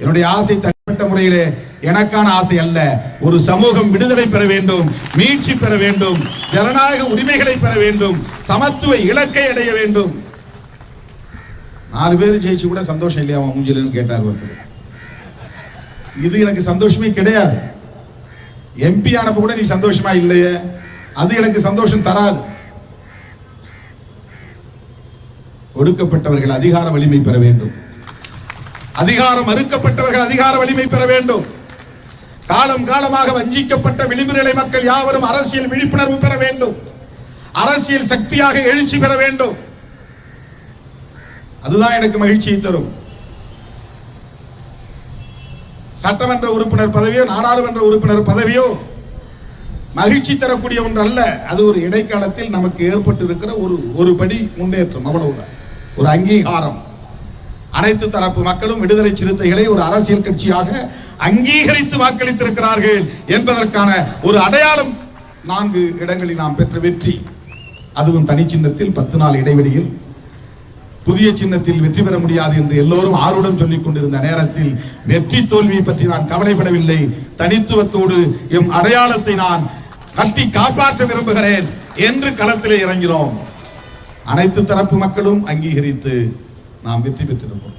என்னுடைய ஆசை தனிப்பட்ட முறையிலே எனக்கான ஆசை அல்ல. ஒரு சமூகம் விடுதலை பெற வேண்டும் மீட்சி பெற வேண்டும் ஜனநாயக உரிமைகளை பெற வேண்டும் சமத்துவ இலக்கை அடைய வேண்டும். நாலு பேர் ஜெயிச்சு கூட சந்தோஷம் இல்லையா அவன் மூஞ்சிலன்னு கேட்டார் ஒருத்தர். இது எனக்கு சந்தோஷமே கிடையாது. எம்பி ஆனப்ப கூட நீ சந்தோஷமா இல்லையே? அது எனக்கு சந்தோஷம் தராது. ஒடுக்கப்பட்டவர்கள் அதிகார வலிமை பெற வேண்டும். அதிகாரம் மறுக்கப்பட்டவர்கள் அதிகார வலிமை பெற வேண்டும். காலம் காலமாக வஞ்சிக்கப்பட்ட விளிம்புநிலை மக்கள் யாவரும் அரசியல் விழிப்புணர்வு பெற வேண்டும். அரசியல் சக்தியாக எழுச்சி பெற வேண்டும். அதுதான் எனக்கு மகிழ்ச்சியை தரும். சட்டமன்ற உறுப்பினர் பதவியோ நாடாளுமன்ற உறுப்பினர் பதவியோ மகிழ்ச்சி தரக்கூடிய ஒன்று அல்ல அது ஒரு இடைக்காலத்தில் நமக்கு ஏற்பட்டு இருக்கிற ஒரு ஒரு படி முன்னேற்றம் அவ்வளவுதான். ஒரு அங்கீகாரம். அனைத்து தரப்பு மக்களும் விடுதலை சிறுத்தைகளை ஒரு அரசியல் கட்சியாக அங்கீகரித்து வாக்களித்திருக்கிறார்கள் என்பதற்கான ஒரு அடையாளம் நான்கு இடங்களில் நாம் பெற்ற வெற்றி. அதுவும் தனி சின்னத்தில் பத்து நாள் இடைவெளியில். புதிய சின்னத்தில் வெற்றி பெற முடியாது என்று எல்லோரும் ஆர்வம் சொல்லிக் கொண்டிருந்த நேரத்தில் வெற்றி தோல்வியை பற்றி நான் கவலைப்படவில்லை. தனித்துவத்தோடு எம் அடையாளத்தை நான் கட்டி காப்பாற்ற விரும்புகிறேன் என்று களத்திலே இறங்கினோம். அனைத்து தரப்பு மக்களும் அங்கீகரித்து நாம் வெற்றி பெற்றிருப்போம்